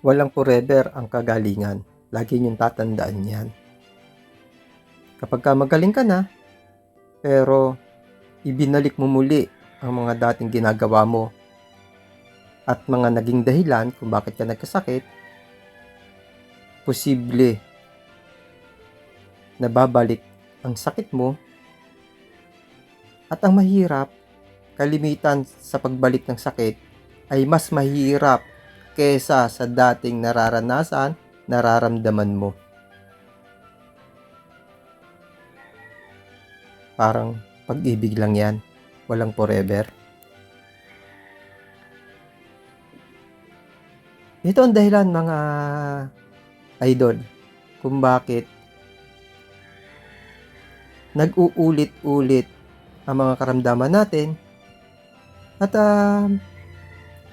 Walang forever ang kagalingan. Lagi niyong tatandaan yan. Kapag ka magaling ka na, pero ibinalik mo muli ang mga dating ginagawa mo at mga naging dahilan kung bakit ka nagkasakit, posible na babalik ang sakit mo at ang mahirap, kalimitan sa pagbalik ng sakit ay mas mahirap kesa sa dating nararanasan, nararamdaman mo. Parang pag-ibig lang yan, walang forever. Ito ang dahilan mga idol kung bakit nag-uulit-ulit ang mga karamdaman natin at ah,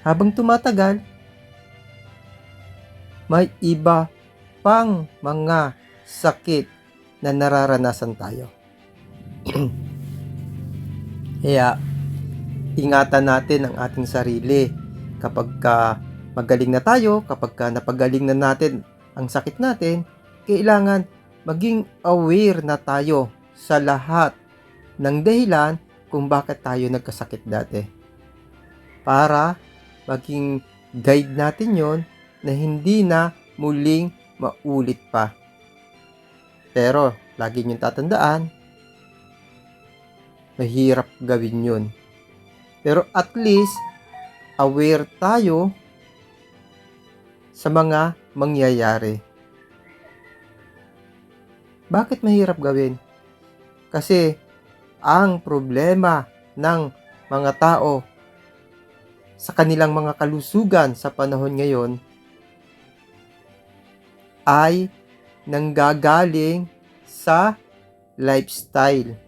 habang tumatagal may iba pang mga sakit na nararanasan tayo. Kaya ingatan natin ang ating sarili kapag ka magaling na tayo, kapag ka napagaling na natin ang sakit natin, kailangan maging aware na tayo sa lahat ng dahilan kung bakit tayo nagkasakit dati. Para maging guide natin yon na hindi na muling maulit pa. Pero, lagi niyong tatandaan, mahirap gawin yun. Pero at least, aware tayo sa mga mangyayari. Bakit mahirap gawin? Kasi ang problema ng mga tao sa kanilang mga kalusugan sa panahon ngayon ay nanggagaling sa lifestyle.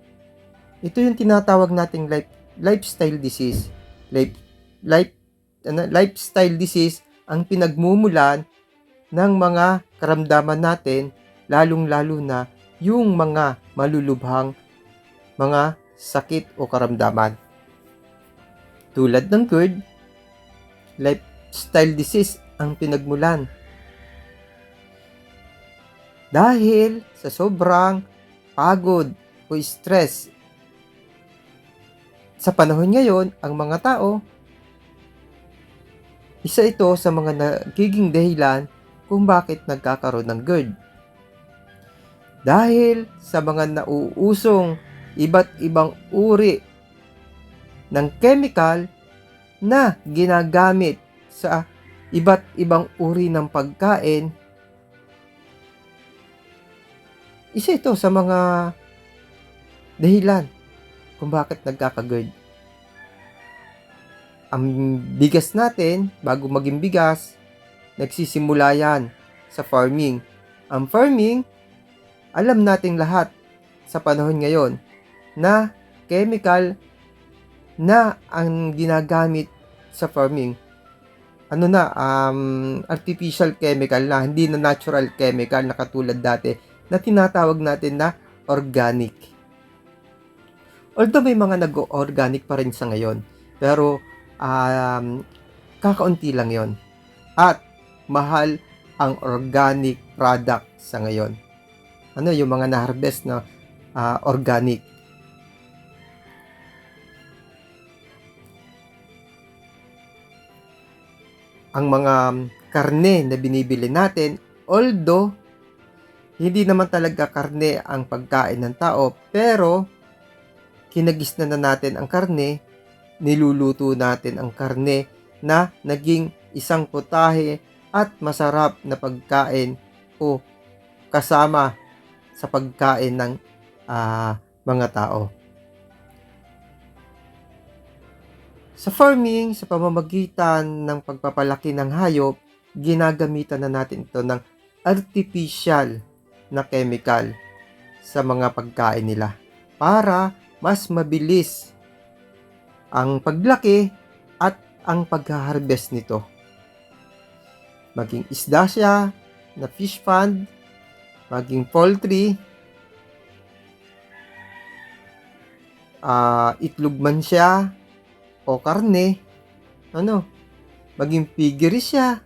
Ito yung tinatawag nating life, lifestyle disease. Life, life, ano, lifestyle disease ang pinagmumulan ng mga karamdaman natin, lalong-lalo na yung mga malulubhang mga sakit o karamdaman. Tulad ng GERD, lifestyle disease ang pinagmulan. Dahil sa sobrang pagod o stress sa panahon ngayon, ang mga tao, isa ito sa mga nagiging dahilan kung bakit nagkakaroon ng GERD. Dahil sa mga nauusong iba't ibang uri ng chemical na ginagamit sa iba't ibang uri ng pagkain, isa ito sa mga dahilan kung bakit nagkakagerd. Ang bigas natin, bago maging bigas, nagsisimula yan sa farming. Ang farming, alam nating lahat sa panahon ngayon na chemical na ang ginagamit sa farming. Ano na, um, artificial chemical na, hindi na natural chemical na katulad dati na tinatawag natin na organic. Although may mga nag-organic pa rin sa ngayon, pero um, kakaunti lang yon At mahal ang organic product sa ngayon. Ano yung mga na-harvest na uh, organic. Ang mga karne na binibili natin, although hindi naman talaga karne ang pagkain ng tao, pero kinagis na, na natin ang karne, niluluto natin ang karne na naging isang putahe at masarap na pagkain o kasama sa pagkain ng uh, mga tao. Sa farming, sa pamamagitan ng pagpapalaki ng hayop, ginagamitan na natin ito ng artificial na chemical sa mga pagkain nila para mas mabilis ang paglaki at ang pag-harvest nito. Maging isda siya, na fish pond, maging poultry, uh, itlog man siya, o karne, ano, maging piggery siya,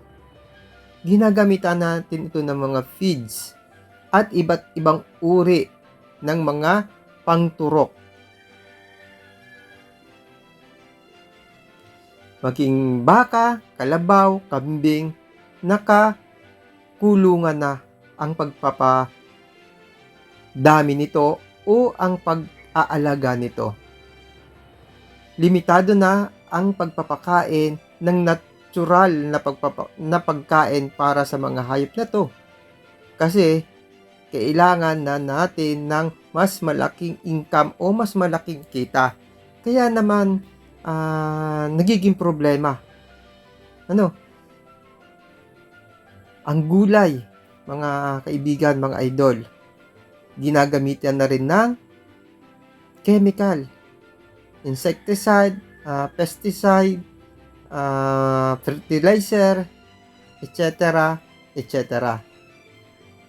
ginagamitan natin ito ng mga feeds at iba't ibang uri ng mga pangturok. Maging baka, kalabaw, kambing, nakakulungan na ang pagpapa dami nito o ang pag-aalaga nito. Limitado na ang pagpapakain ng natural na, pagpapa- na pagkain para sa mga hayop na to. Kasi kailangan na natin ng mas malaking income o mas malaking kita. Kaya naman ah, nagiging problema. Ano? Ang gulay, mga kaibigan, mga idol, ginagamitan na rin ng chemical, insecticide, ah, pesticide, ah, fertilizer, etc., etc.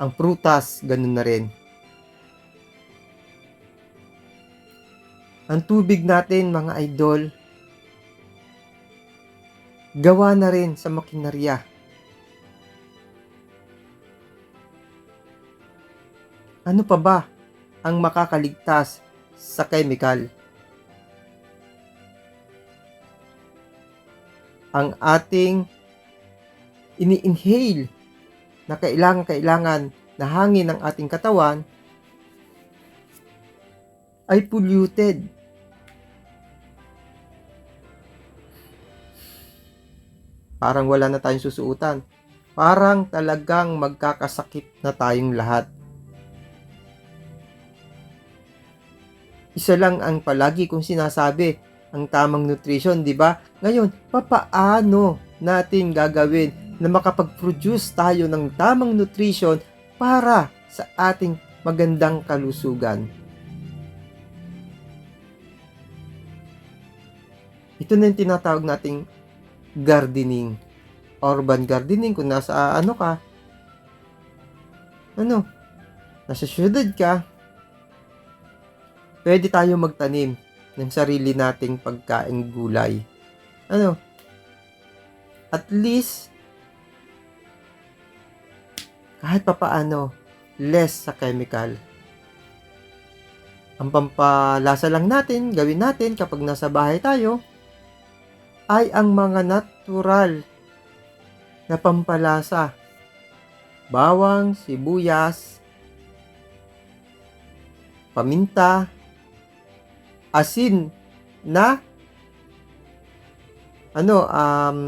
Ang prutas, ganun na rin. Ang tubig natin, mga idol, gawa na rin sa makinarya. Ano pa ba ang makakaligtas sa chemical? Ang ating ini-inhale na kailangan-kailangan na hangin ng ating katawan ay polluted. Parang wala na tayong susuutan. Parang talagang magkakasakit na tayong lahat. Isa lang ang palagi kong sinasabi, ang tamang nutrition, di ba? Ngayon, papaano natin gagawin na makapag-produce tayo ng tamang nutrition para sa ating magandang kalusugan? Ito na yung tinatawag nating gardening. Urban gardening kung nasa ano ka. Ano? Nasa syudad ka. Pwede tayo magtanim ng sarili nating pagkain gulay. Ano? At least kahit papaano less sa chemical. Ang pampalasa lang natin, gawin natin kapag nasa bahay tayo, ay ang mga natural na pampalasa. Bawang, sibuyas, paminta, asin na ano um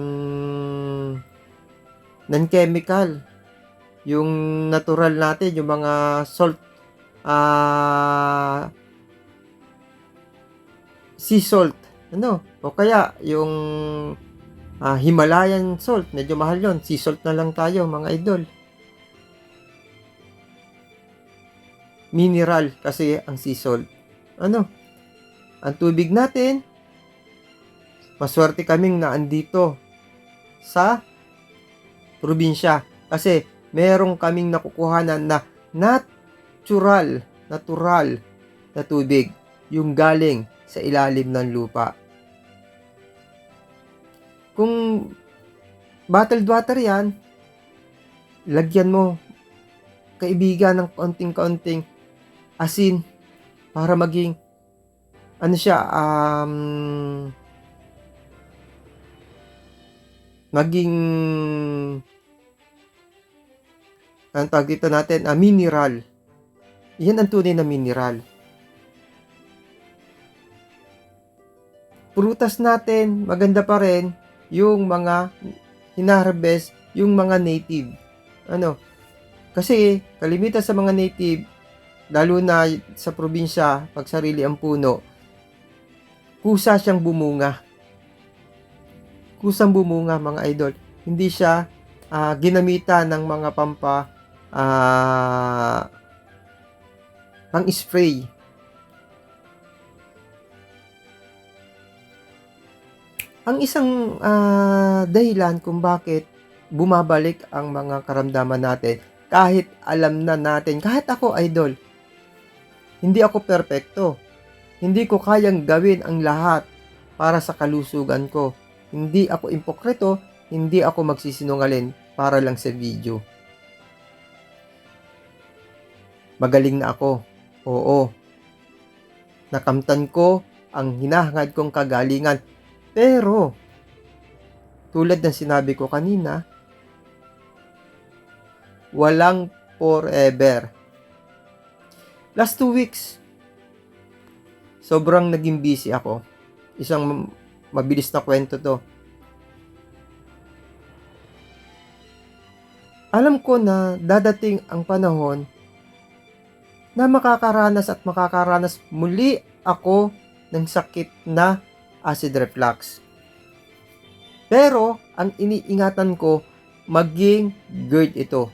non-chemical yung natural natin yung mga salt ah sea salt ano? O kaya yung ah, Himalayan salt medyo mahal yon sea salt na lang tayo mga idol. Mineral kasi ang sea salt. Ano? Ang tubig natin, maswerte kaming naandito sa probinsya. Kasi merong kaming nakukuhanan na natural, natural na tubig yung galing sa ilalim ng lupa. Kung bottled water yan, lagyan mo kaibigan ng konting-konting asin para maging ano siya, um, maging ang tawag dito natin, ah, mineral. Yan ang tunay na mineral. Prutas natin, maganda pa rin yung mga hinarvest, yung mga native. Ano? Kasi kalimitan sa mga native, lalo na sa probinsya, pag sarili ang puno, kusa siyang bumunga. Kusang bumunga mga idol. Hindi siya ah, ginamitan ng mga pampa ah, pang spray. Ang isang ah, dahilan kung bakit bumabalik ang mga karamdaman natin kahit alam na natin, kahit ako idol, hindi ako perpekto. Hindi ko kayang gawin ang lahat para sa kalusugan ko. Hindi ako impokrito, hindi ako magsisinungaling. para lang sa video. Magaling na ako. Oo. Nakamtan ko ang hinahangad kong kagalingan. Pero, tulad ng sinabi ko kanina, walang forever. Last two weeks, sobrang naging busy ako. Isang mabilis na kwento to. Alam ko na dadating ang panahon na makakaranas at makakaranas muli ako ng sakit na acid reflux. Pero, ang iniingatan ko, maging GERD ito.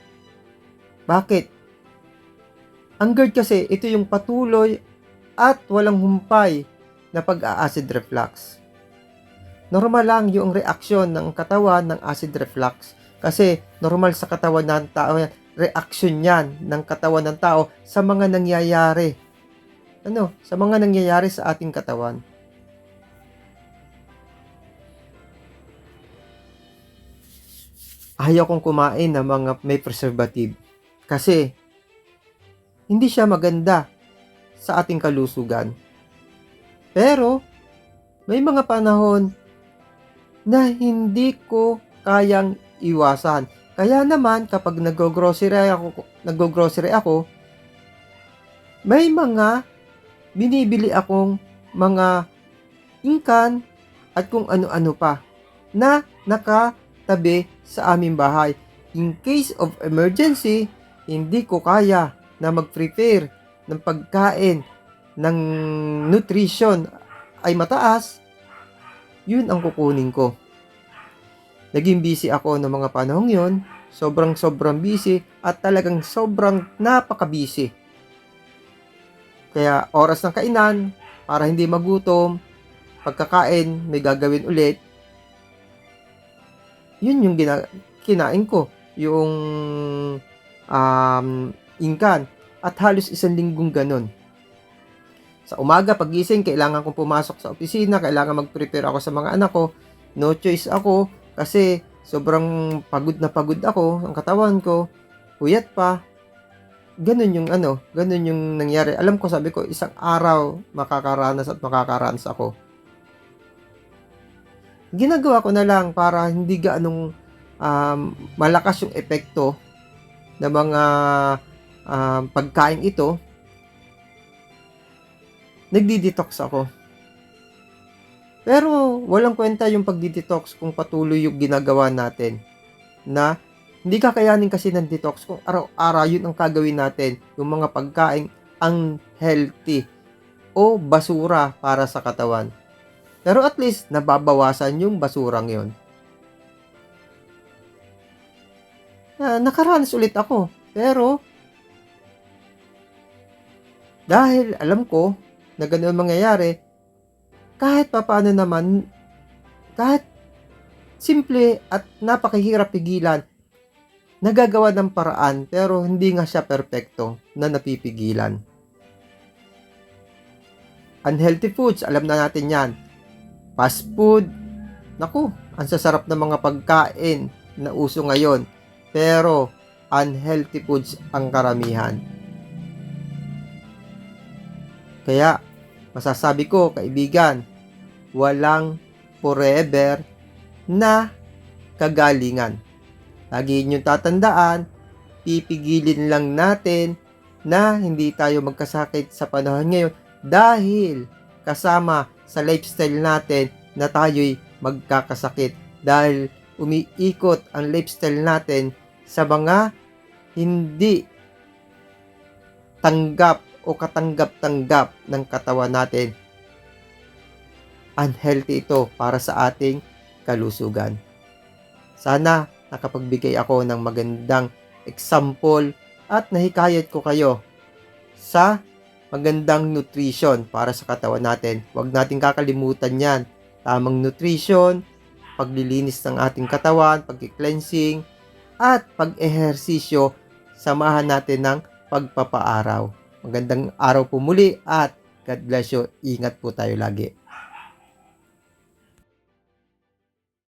Bakit? Ang GERD kasi, ito yung patuloy at walang humpay na pag-acid reflux. Normal lang yung reaksyon ng katawan ng acid reflux kasi normal sa katawan ng tao yan, reaksyon yan ng katawan ng tao sa mga nangyayari. Ano? Sa mga nangyayari sa ating katawan. Ayaw kong kumain ng mga may preservative kasi hindi siya maganda sa ating kalusugan. Pero may mga panahon na hindi ko kayang iwasan. Kaya naman kapag nag-grocery ako, nag-grocery ako, may mga binibili akong mga ingkan at kung ano-ano pa na nakatabi sa aming bahay. In case of emergency, hindi ko kaya na mag-prepare ng pagkain ng nutrition ay mataas, yun ang kukunin ko. Naging busy ako ng mga panahong yon, sobrang sobrang busy at talagang sobrang napaka-busy. Kaya oras ng kainan, para hindi magutom, pagkakain, may gagawin ulit. Yun yung gina- kinain ko, yung um, ingkan. At halos isang linggong ganun. Sa umaga, pagising, kailangan kong pumasok sa opisina, kailangan mag-prepare ako sa mga anak ko. No choice ako kasi sobrang pagod na pagod ako, ang katawan ko, puyat pa. Ganun yung ano, ganun yung nangyari. Alam ko, sabi ko, isang araw makakaranas at makakaranas ako. Ginagawa ko na lang para hindi gaanong um, malakas yung epekto ng mga um, pagkain ito. Nagdi-detox ako. Pero walang kwenta yung pagdi-detox kung patuloy yung ginagawa natin na hindi kakayanin kasi ng detox kung araw-araw yun ang kagawin natin yung mga pagkain unhealthy o basura para sa katawan. Pero at least nababawasan yung basurang yon. Na, nakaranas ulit ako. Pero dahil alam ko na ganun mangyayari, kahit papaano naman, kahit simple at napakahirap pigilan, nagagawa ng paraan pero hindi nga siya perpekto na napipigilan. Unhealthy foods, alam na natin yan. Fast food, naku, ang sasarap ng mga pagkain na uso ngayon. Pero, unhealthy foods ang karamihan. Kaya, masasabi ko, kaibigan, walang forever na kagalingan. Lagi ninyong tatandaan, pipigilin lang natin na hindi tayo magkasakit sa panahon ngayon dahil kasama sa lifestyle natin na tayo'y magkakasakit dahil umiikot ang lifestyle natin sa mga hindi tanggap o katanggap-tanggap ng katawan natin. Unhealthy ito para sa ating kalusugan. Sana nakapagbigay ako ng magandang example at nahikayat ko kayo sa magandang nutrition para sa katawan natin. Huwag natin kakalimutan yan. Tamang nutrition, paglilinis ng ating katawan, pag-cleansing, at pag-ehersisyo, samahan natin ng pagpapaaraw. Magandang araw po muli at God bless you. Ingat po tayo lagi.